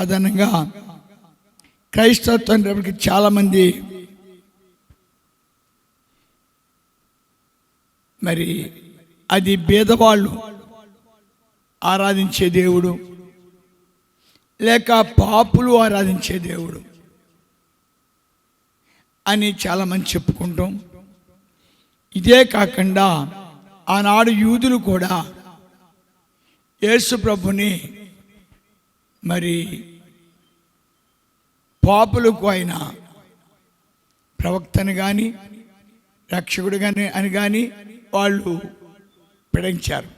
సాధారణంగా క్రైస్తవత్వం రేపటికి చాలామంది మరి అది భేదవాళ్ళు ఆరాధించే దేవుడు లేక పాపులు ఆరాధించే దేవుడు అని చాలామంది చెప్పుకుంటాం ఇదే కాకుండా ఆనాడు యూదులు కూడా యేసు ప్రభుని మరి పాపులకు ఆయన ప్రవక్తను కానీ రక్షకుడు కానీ అని కానీ వాళ్ళు పిడించారు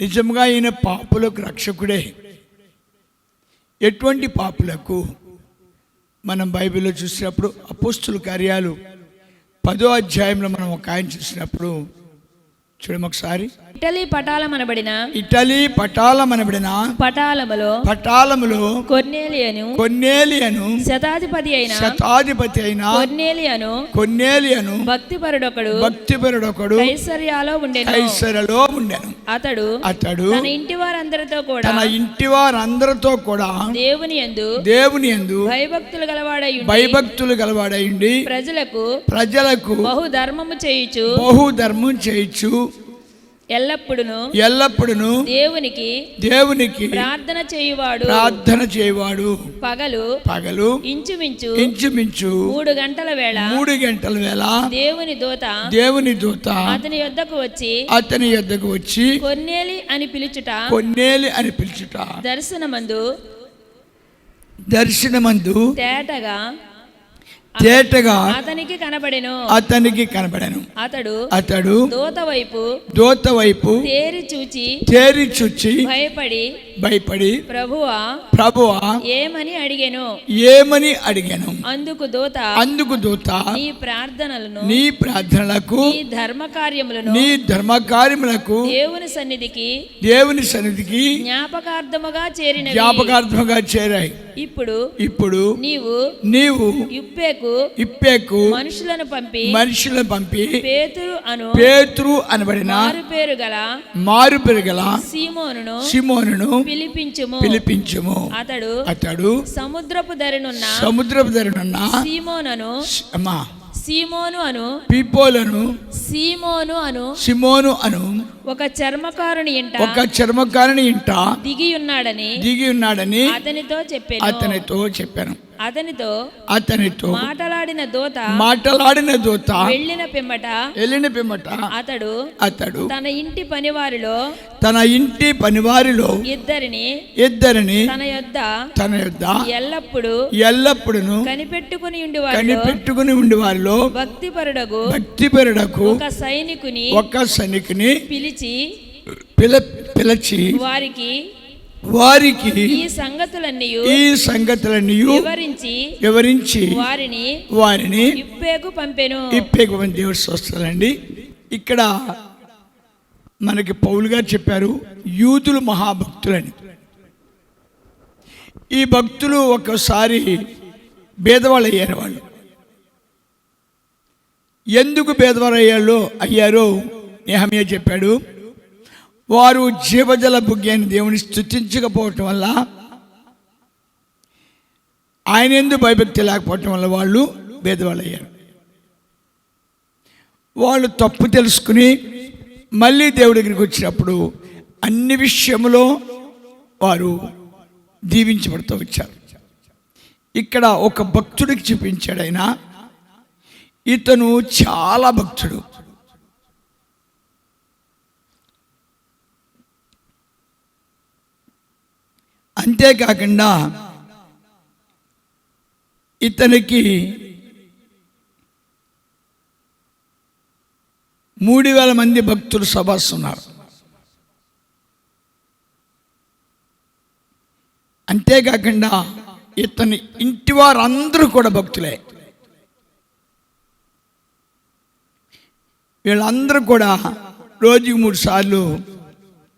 నిజంగా ఈయన పాపులకు రక్షకుడే. ఎటువంటి పాపులకు మనం బైబిల్లో చూసినప్పుడు అపోస్తుల కార్యాలు పదో అధ్యాయంలో మనం ఒక ఆయన చూసినప్పుడు చూడము ఒకసారి. ఇటలీ పటాలం అనబడిన ఇటలీ పటాలం అనబడిన పటాలములో పటాలములో కొర్నేలియను కొన్నేలియను శతాధిపతి అయిన శతాధిపతి అయిన కొర్నేలియను కొన్నేలియను భక్తిపరుడొకడు భక్తిపరుడొకడు కైసర్యాలో ఉండెను. కైసరలో ఉండెను. అతడు అతడు తన ఇంటి వారందరితో కూడా తన ఇంటి వారందరితో కూడా దేవుని యందు దేవుని యందు భయభక్తులు గలవాడై భయభక్తులు గలవాడైండి ప్రజలకు ప్రజలకు బహు ధర్మము చేయుచు బహు ధర్మం చేయించు ఎల్లప్పుడును ఎల్లప్పుడును దేవునికి దేవునికి ప్రార్థన చేయువాడు. ప్రార్థన చేయవాడు. పగలు పగలు ఇంచుమించు ఇంచుమించు మూడు గంటల వేళ మూడు గంటల వేళ దేవుని దూత దేవుని దూత అతని యొద్దకు వచ్చి అతని యొద్దకు వచ్చి కొన్నేలి అని పిలుచుట కొన్నేలి అని పిలుచుట దర్శనమందు దర్శనమందు తేటగా తేటగా అతనికి కనబడెను. అతనికి కనబడను. అతడు అతడు దూత వైపు దూత వైపు తేరి చూచి తేరి చుచ్చి భయపడి భయపడి ప్రభువా ప్రభువా ఏమని అడిగెను? ఏమని అడిగాను? అందుకు దూత అందుకు దూత నీ ప్రార్థనలను నీ ప్రార్థనలకు నీ ధర్మ కార్యములను నీ ధర్మకార్యములకు దేవుని సన్నిధికి దేవుని సన్నిధికి జ్ఞాపకార్థముగా చేరినవి. జ్ఞాపకార్థముగా చేరాయి. ఇప్పుడు ఇప్పుడు నీవు నీవు ఇప్పేకు ఇప్పేకు మనుషులను పంపి మనుషులను పంపి పేతురు అను పేతురు అనబడిన మారు పేరు గల మారు పెరగల సీమోనును సిమోనును పిలిపించుము. పిలిపించుము. అతడు అతడు సముద్రపు ధరనున్న సముద్రపు ధరనున్న సీమోనను అమ్మా. సీమోను అను పీపోలను సీమోను అను సిమోను అను ఒక చర్మకారుని ఇంట ఒక చర్మకారుని ఇంట దిగి ఉన్నాడని దిగి ఉన్నాడని అతనితో చెప్పాను. అతనితో చెప్పాను. అతనితో అతనితో మాటలాడిన దోత మాటలాడిన దూత వెళ్ళిన పిమ్మట వెళ్ళిన పిమ్మట అతడు అతడు తన ఇంటి పనివారిలో తన ఇంటి పనివారిలో ఇద్దరిని ఇద్దరిని తన యొద్ద తన యొద్ద ఎల్లప్పుడూ ఎల్లప్పుడును కనిపెట్టుకుని ఉండి కనిపెట్టుకుని ఉండి వారిలో భక్తిపరుడగు భక్తిపరుడకు ఒక సైనికుని ఒక సైనికుని పిలిచి పిల పిలిచి వారికి వారికి ఈ సంగతులన్నీ ఈ సంగతులన్నీ వివరించి వివరించి వారిని వారిని ఇప్పేకు పంపెను. ఇప్పేకమని దేవుడు చూస్తారండి ఇక్కడ మనకి పౌలు గారు చెప్పారు యూదులు మహాభక్తులని. ఈ భక్తులు ఒక్కసారి భేదవాళ్ళు అయ్యారు వాళ్ళు. ఎందుకు భేదవాళ్ళు అయ్యాలో అయ్యారో నేహమ్య చెప్పాడు వారు జీవజల బుగ్గి అని దేవుని స్థుతించకపోవటం వల్ల ఆయన ఎందుకు భయభక్తి లేకపోవటం వల్ల వాళ్ళు భేదవాళ్ళు అయ్యారు వాళ్ళు తప్పు తెలుసుకుని మళ్ళీ దేవుడి దగ్గరికి వచ్చినప్పుడు అన్ని విషయంలో వారు దీవించబడుతూ వచ్చారు. ఇక్కడ ఒక భక్తుడికి చూపించాడు ఆయన. ఇతను చాలా భక్తుడు. అంతేకాకుండా ఇతనికి మూడు వేల మంది భక్తులు సభస్తున్నారు. అంతేకాకుండా ఇతని ఇంటి వారందరూ కూడా భక్తులే. వీళ్ళందరూ కూడా రోజుకి మూడు సార్లు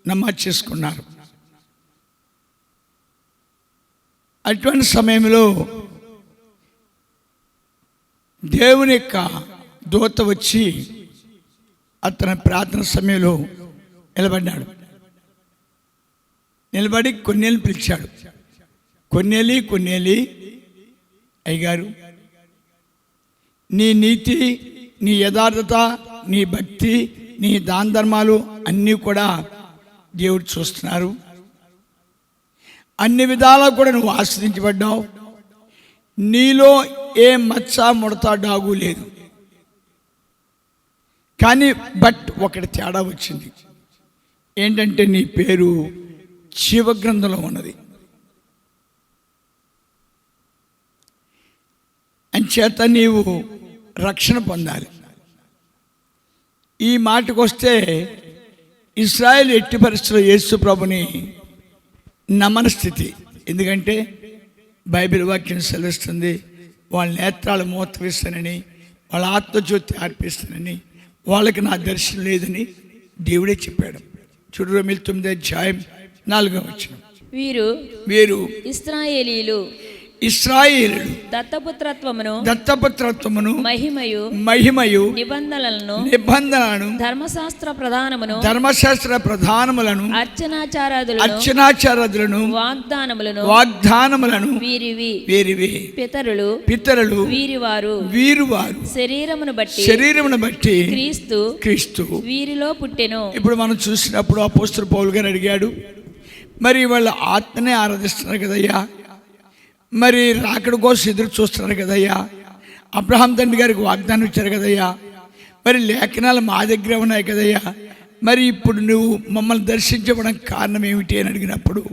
నమాజ్ చేసుకున్నారు. అటువంటి సమయంలో దేవుని యొక్క దూత వచ్చి అతని ప్రార్థన సమయంలో నిలబడ్డాడు నిలబడి కొన్నేళ్ళు పిలిచాడు. కొన్నేలి కొన్నేలి అయ్యగారు నీ నీతి నీ యథార్థత నీ భక్తి నీ దాన ధర్మాలు అన్నీ కూడా దేవుడు చూస్తున్నారు. అన్ని విధాలా కూడా నువ్వు ఆశ్రయించబడ్డావు. నీలో ఏ మచ్చ ముడత డాగు లేదు. కానీ బట్ ఒకటి తేడా వచ్చింది. ఏంటంటే నీ పేరు శివగ్రంథంలో ఉన్నది. అంచేత నీవు రక్షణ పొందాలి. ఈ మాటకు వస్తే ఇస్రాయల్ ఎట్టి పరిస్థితుల్లో యేసు ప్రభుని నమ్మన స్థితి ఎందుకంటే బైబిల్ వాక్యం సెలవుస్తుంది వాళ్ళ నేత్రాలు మోతరిస్తానని వాళ్ళ ఆత్మజ్యోతి అర్పిస్తానని వాళ్ళకి నా దర్శనం లేదని దేవుడే చెప్పాడు. చూడు రొమిల్ తొమ్మిది అధ్యాయం నాలుగో వచ్చిన వీరు వీరు ఇస్రాయేలీలు. ఇస్రాయేలుడు దత్తపుత్రత్వమును దత్తపుత్రత్వమును మహిమయు మహిమయు నిబంధనలను నిబంధనలను ధర్మశాస్త్ర ప్రధానమును ధర్మశాస్త్ర ప్రధానములను అర్చనాచారాదులను అర్చనాచారదులను వాగ్దానములను వాగ్దానములను వీరివి వీరివి. పితరులు పితరులు వీరివారు వీరు వారు శరీరమును బట్టి శరీరమును బట్టి క్రీస్తు క్రీస్తు. వీరిలో పుట్టెను. ఇప్పుడు మనం చూసినప్పుడు అపోస్తుల పౌలు గారు అడిగాడు మరి వాళ్ళ ఆత్మనే ఆరాధిస్తున్నారు కదయ్యా? మరి రాకడ కోసం ఎదురు చూస్తున్నారు కదయ్యా. అబ్రహాం తండ్రి గారికి వాగ్దానం ఇచ్చారు కదయ్యా. మరి లేఖనాలు మా దగ్గర ఉన్నాయి కదయ్యా. మరి ఇప్పుడు నువ్వు మమ్మల్ని దర్శించబడం కారణం ఏమిటి అని అడిగినప్పుడు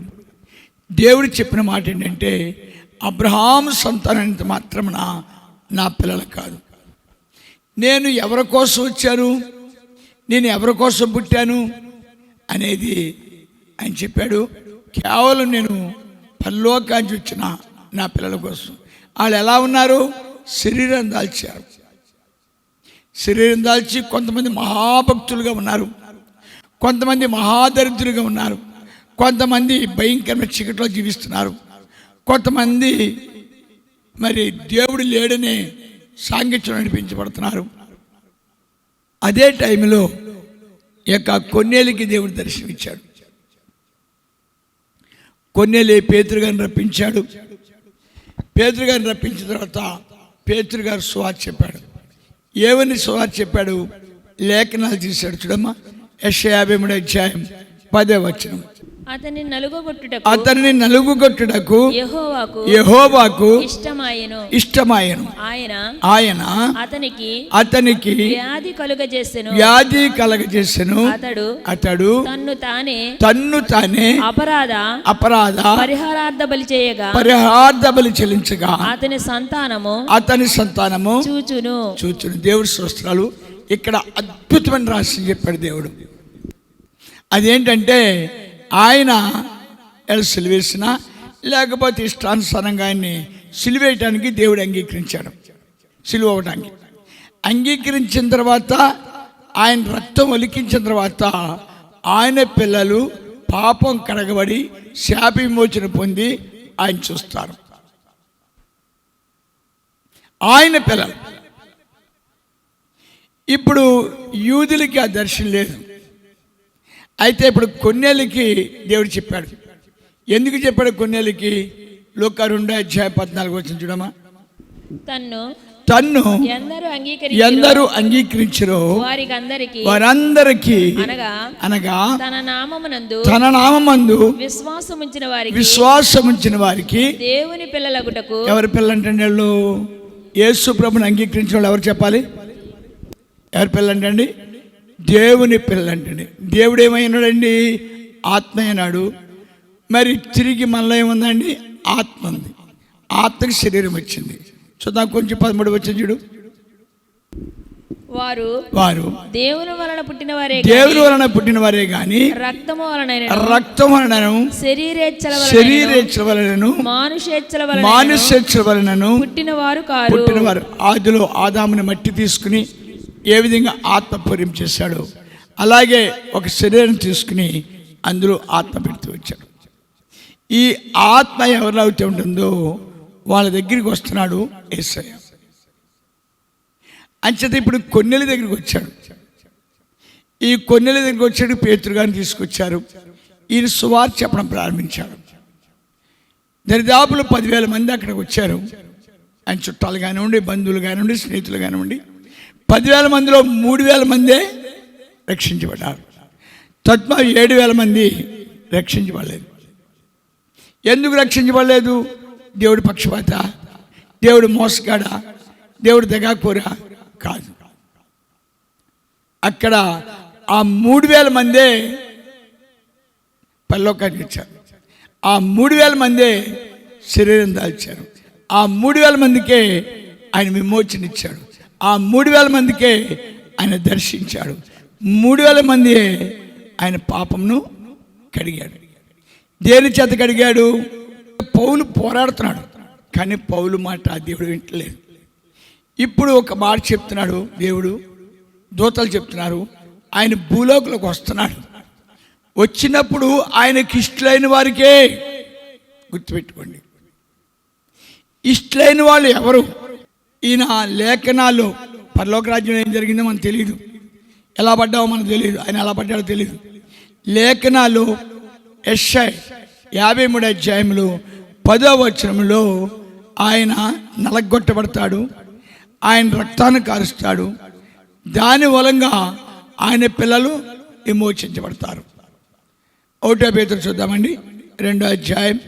దేవుడు చెప్పిన మాట ఏంటంటే అబ్రహాం సంతానానికి మాత్రమున నా పిల్లలు కాదు. నేను ఎవరి కోసం వచ్చాను? నేను ఎవరి కోసం పుట్టాను? అనేది ఆయన చెప్పాడు. కేవలం నేను పల్లోకాంచి వచ్చిన నా పిల్లల కోసం. వాళ్ళు ఎలా ఉన్నారు? శరీరం దాల్చారు. శరీరం దాల్చి కొంతమంది మహాభక్తులుగా ఉన్నారు. కొంతమంది మహాదరిద్రులుగా ఉన్నారు. కొంతమంది భయంకరమైన చీకట్లో జీవిస్తున్నారు. కొంతమంది మరి దేవుడు లేడనే సాంగత్యం నడిపించబడుతున్నారు. అదే టైంలో యొక్క కొన్నేలికి దేవుడు దర్శనమిచ్చాడు. కొన్నేలి పేతురు గారిని రప్పించాడు. పేతురు గారిని రప్పించిన తర్వాత పేతురు గారు సువార్త చెప్పాడు. ఏమని సువార్త చెప్పాడు? లేఖనాలు తీశాడు. చూడమ్మా యశ యాభై మూడు అధ్యాయం పదే వచ్చినాం అతని నలుగొట్టుటకు అతనిని నలుగుగొట్టుటకు యెహోవాకు యెహోవాకు ఇష్టమాయెను. ఇష్టమాయను. ఆయన ఆయన అతనికి అతనికి వ్యాధి కలుగజేసెను. వ్యాధి కలగజేసెను. అతడు అతడు తన్ను తానే తన్ను తానే అపరాధ అపరాధ పరిహారార్థ బలి చేయగా పరిహార్థ బలి చెల్లించగా అతని సంతానము అతని సంతానము చూచును. చూచును. దేవుడి స్వస్త్రాలు ఇక్కడ అద్భుతమైన రాసి చెప్పాడు దేవుడు. అదేంటంటే ఆయన ఎలా సిలివేసిన లేకపోతే ఇష్టానుసారంగా ఆయన్ని సిలివేయటానికి దేవుడు అంగీకరించాడు. సిలువ అంగీకరించిన తర్వాత ఆయన రక్తం ఒలికించిన తర్వాత ఆయన పిల్లలు పాపం కడగబడి శాప విమోచన పొంది ఆయన చూస్తారు. ఆయన పిల్లలు. ఇప్పుడు యూదులకి ఆ దర్శనం లేదు. అయితే ఇప్పుడు కొన్నేళ్ళకి దేవుడు చెప్పాడు. ఎందుకు చెప్పాడు కొన్నేళ్ళకి? లోక రెండు అధ్యాయ పద్నాలుగు వచ్చిన చూడమా తన్ను తన్ను ఎందరూ అంగీకరి ఎందరూ అంగీకరించరో వారందరికీ అనగా అనగా తన నామమునందు తన నామందు విశ్వాసముంచిన వారికి విశ్వాసం ఉంచిన వారికి దేవుని పిల్లలగుటకు ఎవరి పిల్లంటే వాళ్ళు? యేసు ప్రభుని అంగీకరించిన వాళ్ళు ఎవరు చెప్పాలి? ఎవరి పిల్లంటండి దేవుని పిల్లంటండి దేవుడు ఏమైనాడండి ఆత్మ అయినాడు మరి తిరిగి మనలో ఏముందండి? ఆత్మ ఉంది. ఆత్మకి శరీరం వచ్చింది. చూద్దాం కొంచెం పదమూడు వచ్చింది చూడు. వారు వారు దేవుని వలన పుట్టిన వారే దేవుని వలన పుట్టిన వారే గాని రక్తము వలన రక్తం వలనను శరీరేచ్ఛల వలన శరీరేచ్ఛల వలనను మానుషేచ్ఛల వలన మానుష్యేచ్ఛల వలనను పుట్టిన వారు కారు. పుట్టినవారు. ఆదిలో ఆదాముని మట్టి తీసుకుని ఏ విధంగా ఆత్మ పూర్యం చేశాడో అలాగే ఒక శరీరం తీసుకుని అందులో ఆత్మ పెడుతూ వచ్చాడు. ఈ ఆత్మ ఎవరిలో అయితే ఉంటుందో వాళ్ళ దగ్గరికి వస్తున్నాడు ఏసయ్య. అంచేత ఇప్పుడు కొన్నెల దగ్గరికి వచ్చాడు. ఈ కొన్నెల దగ్గరికి వచ్చాడు పేతురు గారిని తీసుకొచ్చారు. ఈయన సువార్ చెప్పడం ప్రారంభించాడు. దరిదాపులు పదివేల మంది అక్కడికి వచ్చారు. ఆయన చుట్టాలు కానివ్వండి బంధువులు కానివ్వండి స్నేహితులు కానివ్వండి పదివేల మందిలో మూడు వేల మందే రక్షించబడ్డారు. తత్మ ఏడు వేల మంది రక్షించబడలేదు. ఎందుకు రక్షించబడలేదు? దేవుడి పక్షపాత దేవుడు మోసగాడ దేవుడు దగాకూర కాదు. అక్కడ ఆ మూడు వేల మందే పల్లోకానికి ఇచ్చారు ఆ మూడు వేల మందే శరీరం దాల్చారు. ఆ మూడు వేల మందికే ఆయన విమోచన ఇచ్చాడు. ఆ మూడు వేల మందికే ఆయన దర్శించాడు. మూడు వేల మంది ఆయన పాపంను కడిగాడు. దేని చేత కడిగాడు? పౌలు పోరాడుతున్నాడు. కానీ పౌలు మాట దేవుడు వింటలేదు. ఇప్పుడు ఒక మాట చెప్తున్నాడు దేవుడు. దూతలు చెప్తున్నారు. ఆయన భూలోకులకు వస్తున్నాడు. వచ్చినప్పుడు ఆయనకి ఇష్టలైన వారికే గుర్తుపెట్టుకోండి. ఇష్టలైన వాళ్ళు ఎవరు? ఈయన లేఖనాలు పరలోక రాజ్యం ఏం జరిగిందో మనకు తెలియదు ఎలా పడ్డావో మనకు తెలియదు ఆయన ఎలా పడ్డాడో తెలియదు లేఖనాలు ఎస్ఐ యాభై మూడు అధ్యాయంలో పదో వచనంలో ఆయన నలగొట్టబడతాడు. ఆయన రక్తాన్ని కారుస్తాడు. దాని మూలంగా ఆయన పిల్లలు విమోచించబడతారు. ఒకటో పేతులు చూద్దామండి. రెండో అధ్యాయం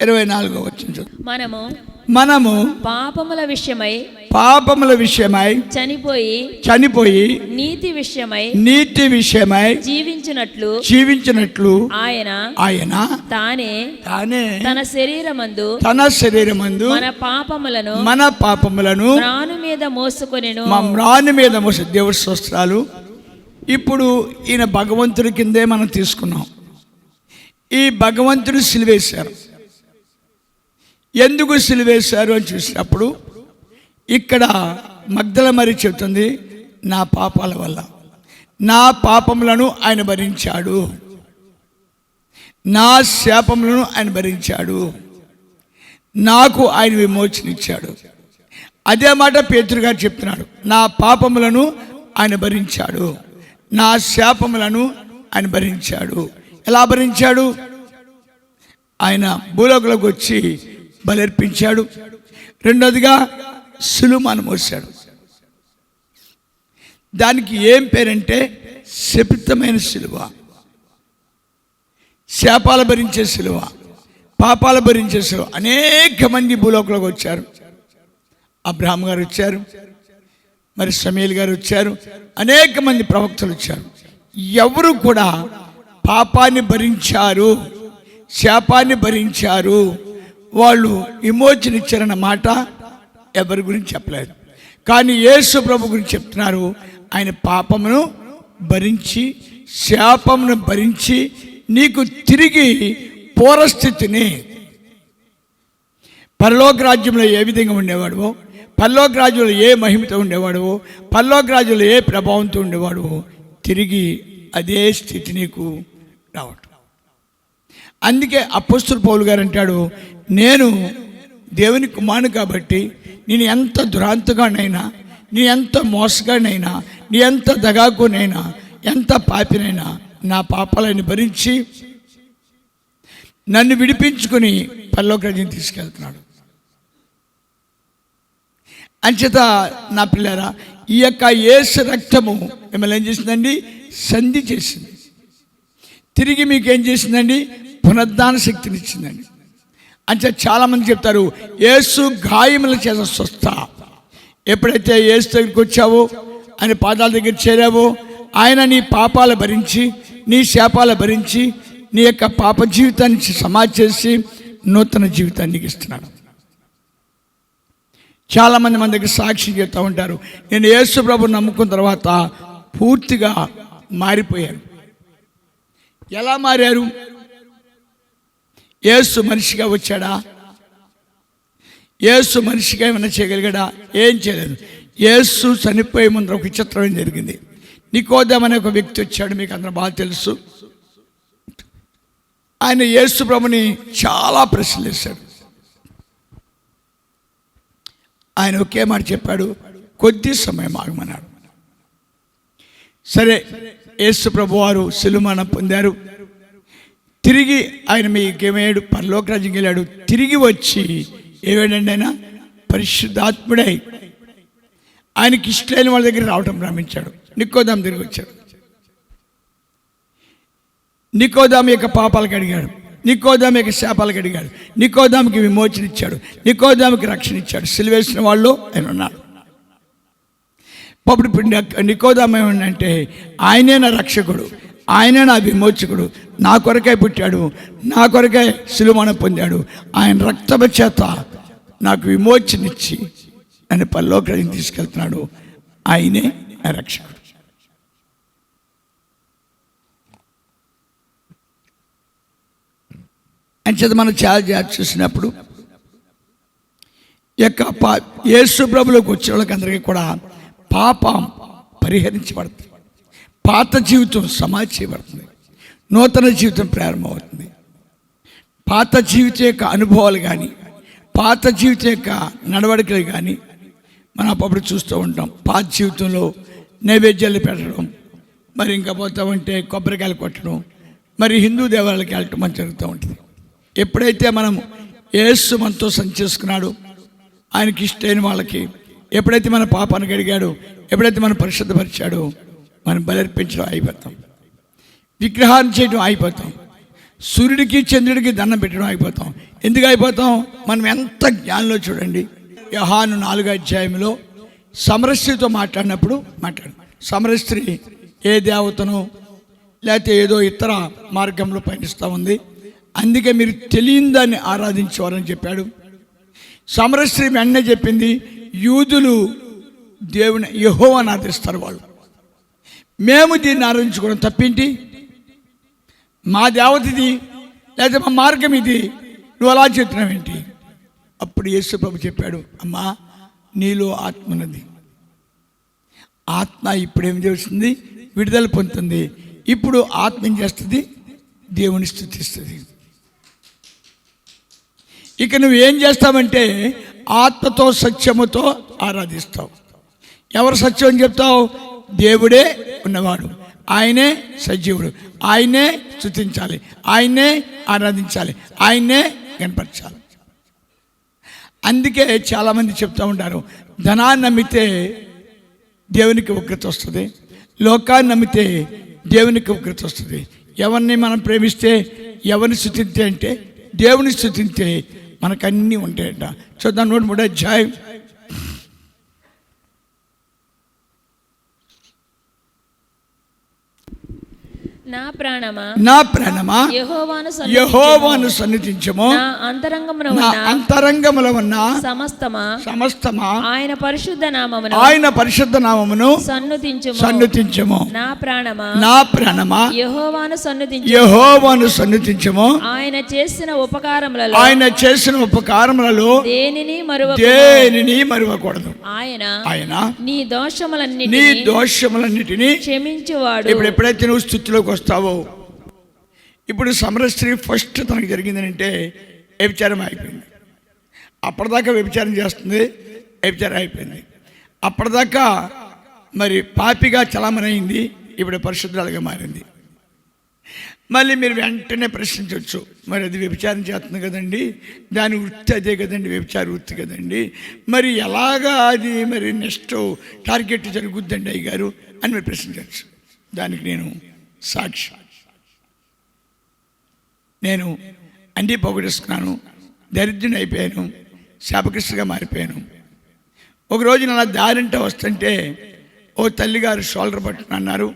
ఇరవై నాలుగో వచ్చిన చూద్దాం. మనము మనము పాపముల విషయమై పాపముల విషయమై చనిపోయి చనిపోయి నీతి విషయమై నీతి విషయమై జీవించినట్లు జీవించినట్లు ఆయన ఆయన తానే తానే తన శరీరమందు తన శరీరమందు మన పాపములను మన పాపములను ప్రాణు మీద మోసుకొనెను. మా మ్రాని మీద మోస దేవుడి స్వస్త్రాలు ఇప్పుడు ఈయన భగవంతుడి కిందే మనం తీసుకున్నాం. ఈ భగవంతుడు సిలివేశారు. ఎందుకు సిలివేశారు అని చూసినప్పుడు ఇక్కడ మగ్ధల మరి చెబుతుంది నా పాపాల వల్ల. నా పాపములను ఆయన భరించాడు. నా శాపములను ఆయన భరించాడు. నాకు ఆయన విమోచన ఇచ్చాడు అదే మాట పేతురు చెప్తున్నాడు. నా పాపములను ఆయన భరించాడు. నా శాపములను ఆయన భరించాడు. ఎలా భరించాడు? ఆయన భూలోకులకు వచ్చి బలర్పించాడు. రెండోదిగా సులుమాను మోసాడు దానికి ఏం పేరంటే శపితమైన సిలువ. శాపాలు భరించే సిలువ పాపాలు భరించే సిలువ. అనేక మంది భూలోకంలోకి వచ్చారు. అబ్రహాం గారు వచ్చారు. మరి సమీల్ గారు వచ్చారు. అనేక మంది ప్రవక్తలు వచ్చారు. ఎవరు కూడా పాపాన్ని భరించారు శాపాన్ని భరించారు వాళ్ళు విమోచన ఇచ్చారన్న మాట ఎవరి గురించి చెప్పలేదు. కానీ యేసు ప్రభు గురించి చెప్తున్నారు. ఆయన పాపమును భరించి శాపమును భరించి నీకు తిరిగి పూర్వస్థితిని పరలోక రాజ్యంలో ఏ విధంగా ఉండేవాడువో పల్లోక రాజ్యంలో ఏ మహిమతో ఉండేవాడువో పల్లోక రాజ్యంలో ఏ ప్రభావంతో ఉండేవాడువో తిరిగి అదే స్థితి నీకు రావటం. అందుకే అపస్తుల పౌలు గారు అంటాడు నేను దేవుని కుమారుని కాబట్టి నేను ఎంత దురాంతగానైనా నీ ఎంత మోసగానైనా నీ ఎంత దగాకునైనా ఎంత పాపినైనా నా పాపాలను భరించి నన్ను విడిపించుకుని పరలోక తీసుకెళ్తున్నాడు. అంచేత నా పిల్లరా ఈ యొక్క ఏసు రక్తము మిమ్మల్ని ఏం చేసిందండి? సంధి చేసింది. తిరిగి మీకు ఏం చేసిందండి? పునరుద్ధాన శక్తిని ఇచ్చిందండి. అంటే చాలామంది చెప్తారు ఏసు గాయముల చేత స్వస్థ. ఎప్పుడైతే ఏసు దగ్గరికి వచ్చావో ఆయన పాదాల దగ్గర చేరావో ఆయన నీ పాపాలు భరించి నీ శాపాలు భరించి నీ యొక్క పాప జీవితాన్ని సమాధి చేసి నూతన జీవితాన్ని నీకు ఇస్తున్నాడు. చాలామంది మన దగ్గర సాక్షి చెప్తూ ఉంటారు నేను యేసు ప్రభు నమ్ముకున్న తర్వాత పూర్తిగా మారిపోయారు ఎలా మారారు? ఏసు మనిషిగా వచ్చాడా? ఏసు మనిషిగా ఏమైనా చేయగలిగాడా? ఏం చేయలేదు. ఏసు చనిపోయే ముందర ఒక చిత్రమే జరిగింది. నికోదం అనే ఒక వ్యక్తి వచ్చాడు మీకు అందరూ బాగా తెలుసు. ఆయన యేసు ప్రభుని చాలా ప్రశ్నలు వేశాడు. ఆయన ఒకే మాట చెప్పాడు కొద్ది సమయం ఆగమన్నాడు. సరే యేసు ప్రభు వారు సిలుమానం పొందారు. తిరిగి ఆయన మీకేమయ్యాడు పరలోక రాజ్యంకి వెళ్ళాడు. తిరిగి వచ్చి ఏమేడండి ఆయన? పరిశుద్ధాత్ముడై ఆయనకి ఇష్టమైన వాళ్ళ దగ్గర రావటం ప్రారంభించాడు. నికోదాం తిరిగి వచ్చాడు. నికోదాం యొక్క పాపాలకు అడిగాడు. నికోదాం యొక్క శాపాలకు అడిగాడు. నికోదాంకి విమోచన ఇచ్చాడు. నికోదాంకి రక్షణ ఇచ్చాడు. సిలివేసిన వాళ్ళు ఆయన ఉన్నారు. పప్పుడు ఇప్పుడు నికోదాం ఏమంటే ఆయనే నా రక్షకుడు. ఆయనే నా విమోచకుడు. నా కొరకే పుట్టాడు. నా కొరకే సులుమన పొందాడు. ఆయన రక్తమ చేత నాకు విమోచనిచ్చి నన్ను పల్లోకి తీసుకెళ్తున్నాడు. ఆయనే నా రక్షకుడు. అంచేత మనం చాలా జాగ్రత్త చూసినప్పుడు యొక్క పా యేసు ప్రభులోకి వచ్చిన వాళ్ళకందరికీ కూడా పాపం పరిహరించబడుతుంది. పాత జీవితం సమాధి చేయబడుతుంది. నూతన జీవితం ప్రారంభమవుతుంది. పాత జీవితం యొక్క అనుభవాలు కానీ పాత జీవితం యొక్క నడవడికలు కానీ మనం అప్పుడు చూస్తూ ఉంటాం. పాత జీవితంలో నైవేద్యాలు పెట్టడం మరి ఇంకా పోతా ఉంటే కొబ్బరికాయలు కొట్టడం మరి హిందూ దేవాలయాలకు వెళ్ళటం మన జరుగుతూ ఉంటుంది. ఎప్పుడైతే మనం ఏసు మనతో సంచేసుకున్నాడు ఆయనకి ఇష్టమైన వాళ్ళకి ఎప్పుడైతే మన పాపానికి అడిగాడు ఎప్పుడైతే మనం పరిశుద్ధపరిచాడో మనం బలర్పించడం అయిపోతాం విగ్రహాన్ని చేయడం అయిపోతాం సూర్యుడికి చంద్రుడికి దండం పెట్టడం అయిపోతాం ఎందుకు అయిపోతాం మనం ఎంత జ్ఞానంలో చూడండి. యహాను నాలుగో అధ్యాయంలో సమరస్త్రితో మాట్లాడినప్పుడు మాట్లాడు. సమరస్త్రి ఏ దేవతను? లేకపోతే ఏదో ఇతర మార్గంలో పయనిస్తూ ఉంది. అందుకే మీరు తెలియని దాన్ని ఆరాధించేవారని చెప్పాడు. సమరశ్రీ వెంటనే చెప్పింది యూదులు దేవుని యహోవాని ఆదరిస్తారు వాళ్ళు. మేము దీన్ని ఆరాధించుకోవడం తప్పింటి? మా దేవత ఇది లేదా మా మార్గం ఇది? నువ్వు అలా చెప్తున్నావేంటి అప్పుడు యేసు ప్రభు చెప్పాడు అమ్మా నీలో ఆత్మనది ఆత్మ ఇప్పుడు ఏం చేస్తుంది? విడుదల పొందుతుంది. ఇప్పుడు ఆత్మ ఏం చేస్తుంది? దేవుని స్థుతిస్తుంది. ఇక నువ్వు ఏం చేస్తావంటే ఆత్మతో సత్యముతో ఆరాధిస్తావు. ఎవరు సత్యం అని చెప్తావు? దేవుడే ఉన్నవాడు. ఆయనే సజీవుడు. ఆయనే స్థుతించాలి ఆయనే ఆరాధించాలి. ఆయనే కనపరచాలి అందుకే చాలామంది చెప్తూ ఉంటారు ధనాన్ని నమ్మితే దేవునికి ఉగ్రత వస్తుంది. లోకాన్ని నమ్మితే దేవునికి ఉగ్రత వస్తుంది. ఎవరిని మనం ప్రేమిస్తే ఎవరిని స్థుతింతే అంటే దేవుని స్థుతింతే మనకు అన్నీ ఉంటాయంట. చూద్దాం నూట మూడు అధ్యాయం. నా ప్రాణమా? నా ప్రాణమా? యెహోవాను యహోవాను సన్నిధించము. నా అంతరంగమున నా ఉన్న? అంతరంగములో ఉన్న? సమస్తమా? సమస్తమా? ఆయన పరిశుద్ధ నామమును ఆయన పరిశుద్ధ నామమును సన్నుతించుము. సన్నిధించము నా ప్రాణమా? నా ప్రాణమా? యెహోవాను సన్నుతించు యహోవాను సన్నిధించము ఆయన చేసిన ఉపకారములలో ఆయన చేసిన ఉపకారములలో దేనిని మరువ దేనిని మరువకూడదు? ఆయన ఆయన నీ నీ దోషములన్నిటినీ దోషములన్నిటినీ క్షమించువాడు. ఇప్పుడు ఎప్పుడైతే నువ్వు స్థుతిలోకి వస్తావో? ఇప్పుడు సమరస్త్రీ ఫస్ట్ తనకు జరిగిందంటే వ్యభిచారం అయిపోయింది. అప్పటిదాకా వ్యభిచారం చేస్తుంది వ్యభిచారం అయిపోయింది. అప్పటిదాకా మరి పాపిగా చలామణయింది ఇప్పుడు పరిశుద్ధాలుగా మారింది. మళ్ళీ మీరు వెంటనే ప్రశ్నించవచ్చు మరి అది వ్యభిచారం చేస్తుంది కదండి దాని వృత్తి అదే కదండి వ్యభిచార వృత్తి కదండి. మరి ఎలాగా అది మరి నెక్స్ట్ టార్గెట్ జరుగుద్దండి అయ్య గారు అని మీరు ప్రశ్నించవచ్చు. దానికి నేను సాక్షి. నేను అన్నీ పోగొట్టేసుకున్నాను దరిద్రుని అయిపోయాను శాపకృష్ణగా మారిపోయాను. ఒకరోజు నా దారింట వస్తుంటే ఓ తల్లిగారు షోల్డర్ పట్టుకుని అన్నారు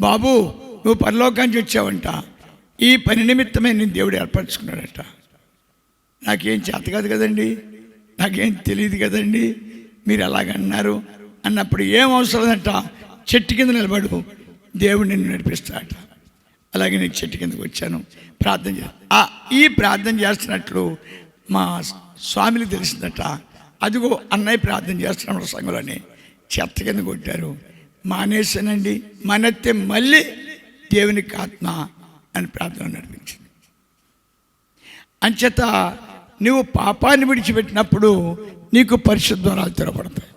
బాబు నువ్వు పరలోకానికి వచ్చావంట. ఈ పని నిమిత్తమే నేను దేవుడు ఏర్పరచుకున్నాడట. నాకేం చేత కాదు కదండి? నాకేం తెలియదు కదండి? మీరు ఎలాగన్నారు? అన్నప్పుడు ఏం అవసరం అంట చెట్టు కింద నిలబడు. దేవుడు నిన్ను నడిపిస్తాడట అలాగే నేను చెట్టు కిందకు వచ్చాను. ప్రార్థన చేస్తా ఈ ప్రార్థన చేస్తున్నట్లు మా స్వామికి తెలిసిందట. అదిగో అన్నయ్య ప్రార్థన చేస్తున్నాడు సంఘంలోని. చెత్త కింద కొట్టారు. మానేశానండి. మనత్తే మళ్ళీ దేవునికి ఆత్మ అని ప్రార్థన నడిపించింది. అంచేత నువ్వు పాపాన్ని విడిచిపెట్టినప్పుడు నీకు పరిశుద్ధాలు తెరపడతాయి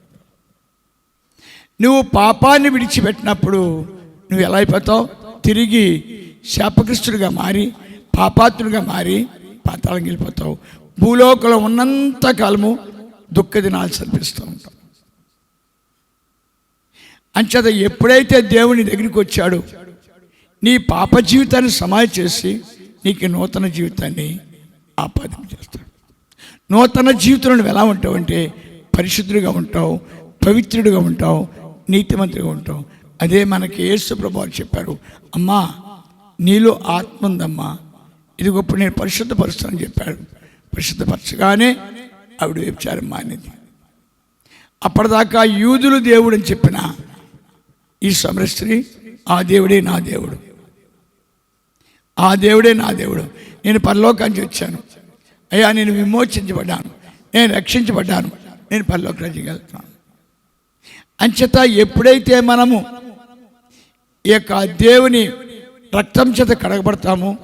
నువ్వు పాపాన్ని విడిచిపెట్టినప్పుడు నువ్వు ఎలా అయిపోతావు? తిరిగి శాపగ్రస్తుడిగా మారి పాపాత్రుడిగా మారి పాతాళం వెళ్ళిపోతావు. భూలోకంలో ఉన్నంత కాలము దుఃఖ దినాలు సరిపిస్తూ ఉంటాం అంచేత ఎప్పుడైతే దేవుని దగ్గరికి వచ్చాడో నీ పాప జీవితాన్ని సమాధి చేసి నీకు నూతన జీవితాన్ని ఆపాదన చేస్తాడు. నూతన జీవితంలో నువ్వు ఎలా ఉంటావు అంటే పరిశుద్ధుడిగా ఉంటావు పవిత్రుడిగా ఉంటావు నీతిమంతుడిగా ఉంటావు. అదే మనకి యేసు ప్రభావం చెప్పారు అమ్మా నీలో ఆత్మ ఉందమ్మా. ఇది గొప్ప నేను పరిశుద్ధపరుస్తానని చెప్పాడు. పరిశుద్ధపరచగానే ఆవిడ వ్యభిచారం మానేది. అప్పటిదాకా యూదులు దేవుడు అని చెప్పిన ఈ సమరస్త్రీ ఆ దేవుడే నా దేవుడు. ఆ దేవుడే నా దేవుడు. నేను పరలోకానికి వచ్చాను. అయ్యా నేను విమోచించబడ్డాను. నేను రక్షించబడ్డాను. నేను పరలోక రాజ్యం వెళ్తున్నాను. అంచేత ఎప్పుడైతే మనము ఈ యొక్క దేవుని రక్తం చేత కడగబడతాము.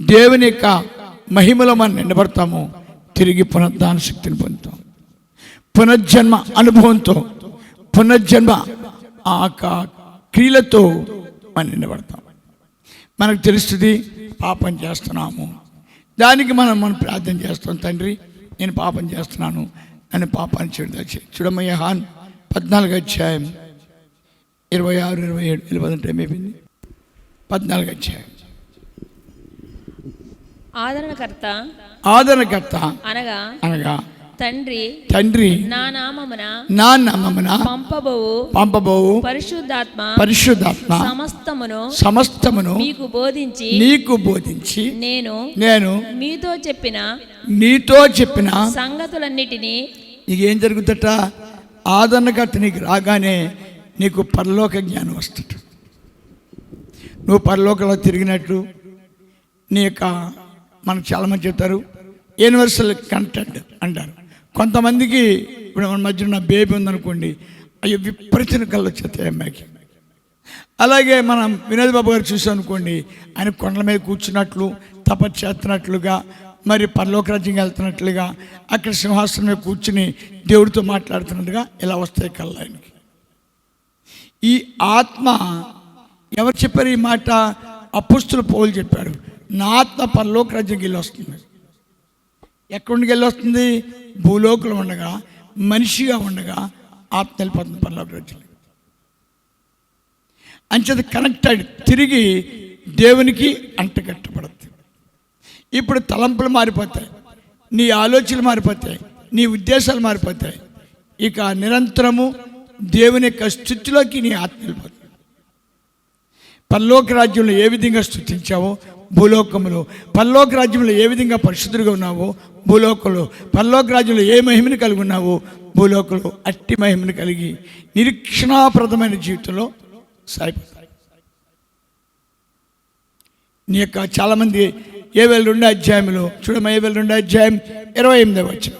దేవుని యొక్క మహిమలో మనం నిండబడతాము తిరిగి పునరుద్ధాన శక్తిని పొందుతాం. పునర్జన్మ అనుభవంతో పునర్జన్మ ఆ యొక్క క్రియలతో మనం నిండబడతాం మనకు తెలుస్తుంది పాపం చేస్తున్నాము. దానికి మనం మనం ప్రార్థన చేస్తాం తండ్రి నేను పాపం చేస్తున్నాను. నన్ను పాపాన్ని చేయడం చూడమయ్య హాన్ పద్నాలుగు అధ్యాయం. ఇరవై ఆరు ఇరవై ఏడు ఇరవై టైం అయిపోయింది పద్నాలుగు అధ్యాయం. ఆదరణకర్త ఆదరణకర్త అనగా అనగా తండ్రి తండ్రి నా నామమున నా నమ్మమున పంపబోవు పంపబోవు పరిశుద్ధాత్మ పరిశుద్ధాత్మ సమస్తమును సమస్తమును మీకు బోధించి నీకు బోధించి నేను నేను మీతో చెప్పిన నీతో చెప్పిన సంగతులన్నిటినీ నీకేం జరుగుతుందట? ఆదరణకర్త నీకు రాగానే నీకు పరలోక జ్ఞానం వస్తుంది. నువ్వు పరలోకంలో తిరిగినట్లు నీ యొక్క మనకు చాలామంది చెప్తారు యూనివర్సల్ కంటెంట్ అంటారు. కొంతమందికి ఇప్పుడు మన మధ్య ఉన్న బేబీ ఉందనుకోండి అయ్యో విపరీతం కళ్ళు వచ్చేస్తాయి అమ్మాయికి. అలాగే మనం వినోద్ బాబు గారు చూసాం అనుకోండి ఆయన కొండల మీద కూర్చున్నట్లు తపస్సు చేస్తున్నట్లుగా మరి పరలోక రాజ్యంగా వెళ్తున్నట్లుగా అక్కడ సింహాసనం మీద కూర్చుని దేవుడితో మాట్లాడుతున్నట్టుగా ఇలా వస్తాయి కళ్ళు ఆయనకి. ఈ ఆత్మ ఎవరు చెప్పారు ఈ మాట? అపుస్తులు పోలు చెప్పాడు. నా ఆత్మ పరలోక రాజ్యం వెళ్ళి వస్తుంది. ఎక్కడికి వెళ్ళి వస్తుంది? భూలోకంలో ఉండగా మనిషిగా ఉండగా ఆత్మ వెళ్ళిపోతుంది పరలోక రాజ్యం అంచేత కనెక్టెడ్ తిరిగి దేవునికి అంటగట్టబడద్దు ఇప్పుడు తలంపులు మారిపోతాయి. నీ ఆలోచనలు మారిపోతాయి. నీ ఉద్దేశాలు మారిపోతాయి. ఇక నిరంతరము దేవుని యొక్క స్థితిలోకి నీ ఆత్మ వెళ్ళిపోతుంది పల్లోక రాజ్యంలో ఏ విధంగా స్థుతించావో భూలోకంలో పల్లోక రాజ్యంలో ఏ విధంగా పరిశుద్ధులుగా ఉన్నావో భూలోకంలో పల్లోక రాజ్యంలో ఏ మహిమను కలిగి ఉన్నావో భూలోకంలో అట్టి మహిమను కలిగి నిరీక్షణాప్రదమైన జీవితంలో సాగిపోతాయి నీ యొక్క చాలామంది ఏ వేల రెండు అధ్యాయంలో చూడమ్మ ఏ వేల రెండు అధ్యాయం ఇరవై ఎనిమిదో వచ్చిన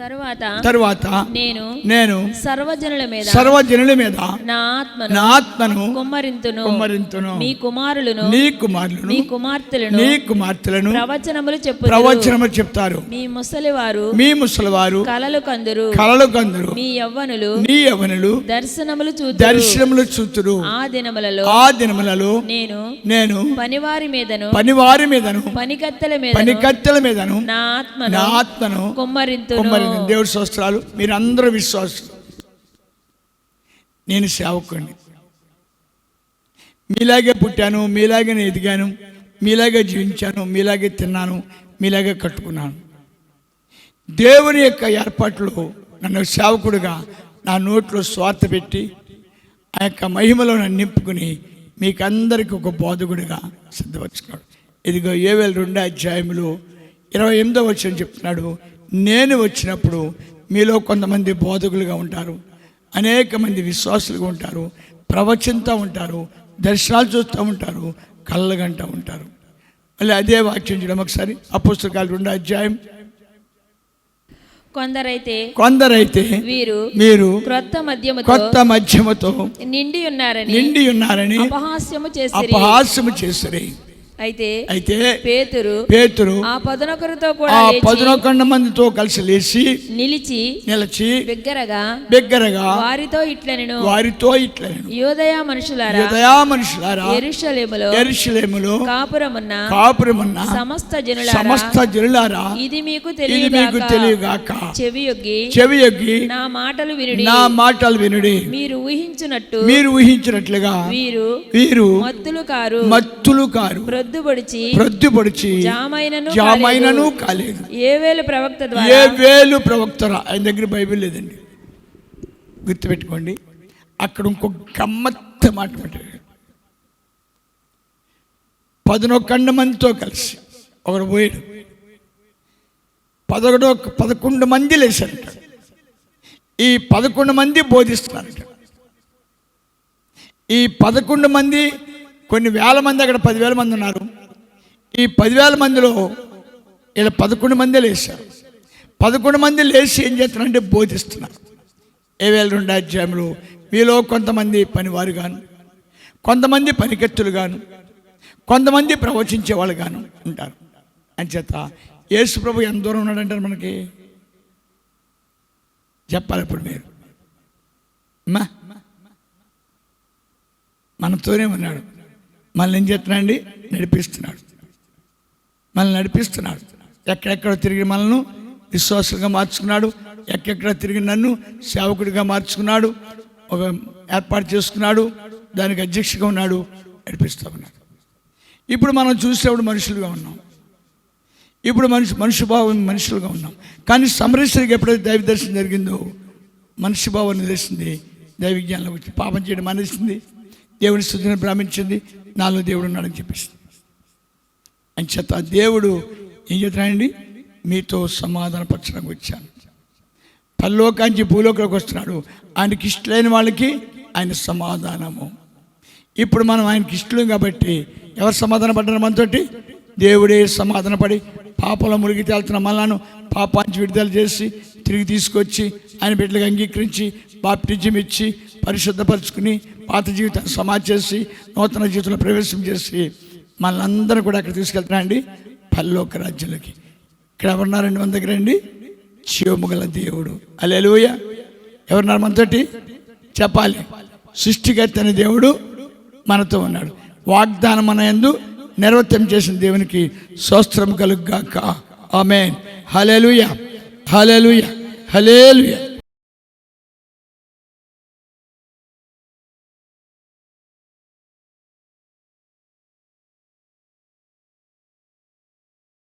తరువాత తరువాత నేను నేను సర్వజనుల మీద సర్వజనుల మీద నా ఆత్మను నా ఆత్మను కుమ్మరింతును కుమ్మరింతును. మీ కుమారులను నీ కుమారులను మీ కుమార్తెలను నీ కుమార్తెలను ప్రవచనములు చెప్పు ప్రవచనము చెప్తారు. మీ ముసలివారు మీ ముసలివారు కలలు కందురు. కలలు కందరు. మీ యవ్వనులు నీ యవనులు దర్శనములు చూతురు. దర్శనములు చూతురు. ఆ దినములలో ఆ దినములలో నేను నేను పనివారి మీదను పనివారి మీదను పనికత్తెల మీద పనికత్తెల మీదను నా ఆత్మను నా ఆత్మను కుమ్మరింతును. కుమ్మరి దేవుడి శాస్త్రాలు మీరందరూ విశ్వాసులు. నేను సేవకుడిని మీలాగే పుట్టాను మీలాగే నేను ఎదిగాను మీలాగే జీవించాను మీలాగే తిన్నాను మీలాగే కట్టుకున్నాను. దేవుని యొక్క ఏర్పాట్లు నన్ను సేవకుడిగా నా నోట్లో స్వార్థ పెట్టి ఆ యొక్క మహిమలో నన్ను నింపుకుని మీకందరికి ఒక బోధకుడిగా సిద్ధపరచుకున్నాడు. ఇదిగో ఏ వేల రెండో అధ్యాయంలో ఇరవై ఎనిమిదో వచ్చిన చెప్తున్నాడు. నేను వచ్చినప్పుడు మీలో కొంతమంది బోధకులుగా ఉంటారు అనేక మంది విశ్వాసులుగా ఉంటారు ప్రవచంతో ఉంటారు దర్శనాలు చూస్తూ ఉంటారు కళ్ళగంటూ ఉంటారు. మళ్ళీ అదే వాక్యం చూడడం ఒకసారి. అపుస్తకాలు రెండో అధ్యాయం. కొందరైతే కొందరైతే వీరు మీరు క్రొత్త కొత్త మధ్యమతో నిండి ఉన్నారని నిండి ఉన్నారని అపహాస్యము చేసి అపహాస్యము చేసిరి. అయితే అయితే పేతురు పేతురు ఆ పదునొకరితో కూడా ఆ మందితో కలిసి లేచి నిలిచి నిలిచి బిగ్గరగా బిగ్గరగా వారితో ఇట్లనెను. వారితో ఇట్లా యోదయ మనుషులారా యుదయా మనుషులారా ఎరుషలేములో ఎరుషలేములో కాపురమున్న కాపురమున్న సమస్త జనులారా సమస్త జనులారా ఇది మీకు ఇది మీకు తెలియగాక చెవియొగ్గి చెవి యొగ్గి నా మాటలు వినుడి నా మాటలు వినుడి మీరు ఊహించున్నట్టు మీరు ఊహించినట్లుగా వీరు వీరు మత్తులు కారు మత్తులు కారు ప్రొద్దుబడిచి జామైనను జామైనను కాలేదు. ఏవేలు ప్రవక్త ఏ వేలు ప్రవక్తరా? ఆయన దగ్గర బైబిల్ లేదండి. గుర్తుపెట్టుకోండి. అక్కడ ఇంకొక గమ్మత్త మాట పెట్టాడు పదనొకండు మందితో కలిసి ఒకడు పోయాడు. పదకొండు పదకొండు మంది లేచారట. ఈ పదకొండు మంది బోధిస్తున్నారట. ఈ పదకొండు మంది కొన్ని వేల మంది అక్కడ పదివేల మంది ఉన్నారు. ఈ పదివేల మందిలో ఇలా పదకొండు మంది లేచారు. పదకొండు మంది లేచి ఏం చేస్తున్నారంటే బోధిస్తున్నారు. ఏ వేల రెండు అధ్యాయంలో మీలో కొంతమంది పనివారు గాను కొంతమంది పనికెత్తులు గాను కొంతమంది ప్రవచించే వాళ్ళు గాను ఉంటారు. అంచేత యేసు ప్రభు ఎంత దూరం ఉన్నాడంటారు మనకి? చెప్పాలి ఇప్పుడు మీరు. అమ్మా మనతోనే ఉన్నాడు. మనల్ని ఏం చేస్తున్నాడండి? నడిపిస్తున్నాడు. మనల్ని నడిపిస్తున్నాడు. ఎక్కడెక్కడ తిరిగి మనల్ని విశ్వాసంగా మార్చుకున్నాడు. ఎక్కడెక్కడ తిరిగి నన్ను సేవకుడిగా మార్చుకున్నాడు. ఒక ఏర్పాటు చేసుకున్నాడు. దానికి అధ్యక్షగా ఉన్నాడు. నడిపిస్తూ ఉన్నాడు. ఇప్పుడు మనం చూసేప్పుడు మనుషులుగా ఉన్నాం. ఇప్పుడు మనిషి మనిషి భావం మనుషులుగా ఉన్నాం. కానీ సమరేశ్వరికి ఎప్పుడైతే దైవ దర్శనం జరిగిందో మనిషి భావాన్ని తెలిసింది దైవ వచ్చి పాపం చేయడం అనేసింది దేవుని స్థుతిని భ్రమించింది. నాలో దేవుడు ఉన్నాడని చెప్పేసింది అంచేత దేవుడు ఏం చేస్తున్నాడండి మీతో సమాధానపరచడానికి వచ్చాను. పరలోకాంచి భూలోకంలోకి వస్తున్నాడు. ఆయనకి ఇష్టలైన వాళ్ళకి ఆయన సమాధానము. ఇప్పుడు మనం ఆయనకి ఇష్టం కాబట్టి ఎవరు సమాధాన పడ్డారు మనతోటి? దేవుడే సమాధానపడి పాపంలో మునిగి తేలుతున్న మనలను పాపాంచి విడుదల చేసి తిరిగి తీసుకొచ్చి ఆయన బిడ్డలకు అంగీకరించి బాప్టిజం ఇచ్చి పరిశుద్ధపరచుకుని పాత జీవితాన్ని సమాధి చేసి నూతన జీవితంలో ప్రవేశం చేసి మనందరూ కూడా అక్కడ తీసుకెళ్తున్నాండి పల్లోక రాజ్యంలోకి. ఇక్కడ ఎవరున్నారండి మన దగ్గర అండి. శివముగల దేవుడు. అలెలుయ ఎవరున్నారు మనతోటి? చెప్పాలి. సృష్టికర్త అనే దేవుడు మనతో ఉన్నాడు. వాగ్దానం మన యందు నిర్వర్తం చేసిన దేవునికి స్వస్త్రం కలుగ్గాక ఆమెన్. Hallelujah hallelujah hallelujah